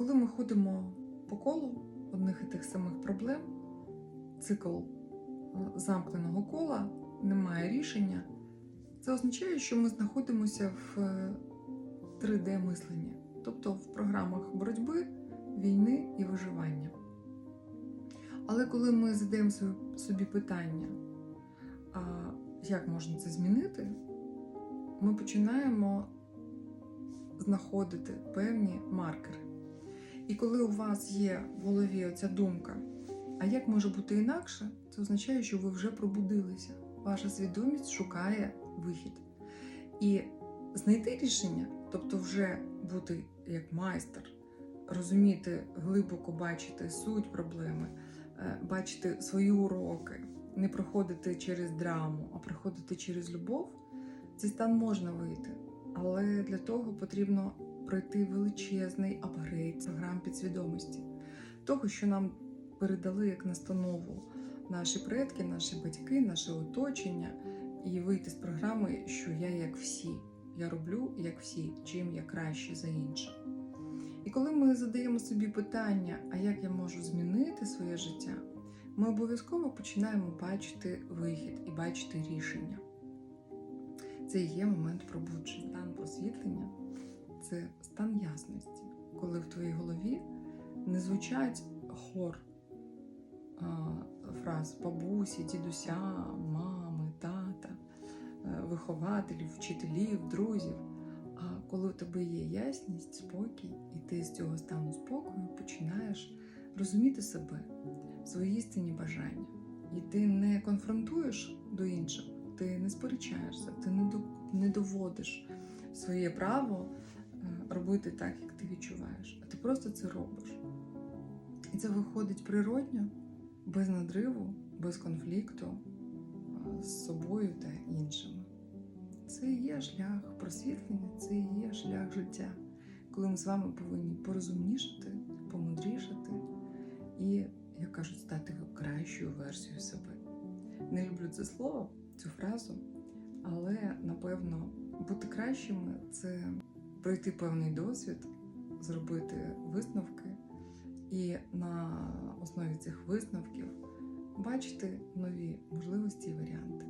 коли ми ходимо по колу одних і тих самих проблем, цикл е, замкненого кола, немає рішення, це означає, що ми знаходимося в 3D-мисленні, тобто в програмах боротьби, війни і виживання. Але коли ми задаємо собі питання, а як можна це змінити, ми починаємо знаходити певні маркери. І коли у вас є в голові оця думка, а як може бути інакше, це означає, що ви вже пробудилися. Ваша свідомість шукає вихід. І знайти рішення, тобто вже бути як майстер, розуміти, глибоко бачити суть проблеми, е, бачити свої уроки, не проходити через драму, а проходити через любов, цей стан можна вийти. Але для того потрібно пройти величезний апгрейд програм підсвідомості, того, що нам передали як настанову наші предки, наші батьки, наше оточення, і вийти з програми, що я як всі, я роблю як всі, чим я краще за інших. І коли ми задаємо собі питання, а як я можу змінити своє життя, ми обов'язково починаємо бачити вихід і бачити рішення. Це і є момент пробудження. Стан просвітлення це стан ясності, коли в твоїй голові не звучать хор а, фраз бабусі, дідуся, мами, тата, е, вихователів, вчителів, друзів. А коли у тебе є ясність, спокій, і ти з цього стану спокою починаєш розуміти себе, свої істинні бажання. І ти не конфронтуєш до інших, ти не сперечаєшся, ти не, доводиш своє право робити так, як ти відчуваєш. А ти просто це робиш. І це виходить природньо, без надриву, без конфлікту е, з собою та іншими. Це і є шлях просвітлення, це і є шлях життя, коли ми з вами повинні порозумнішати, помудрішати і, як кажуть, стати кращою версією себе. Не люблю це слово, цю фразу, але напевно бути кращими це пройти певний досвід, зробити висновки і на основі цих висновків бачити нові можливості і варіанти.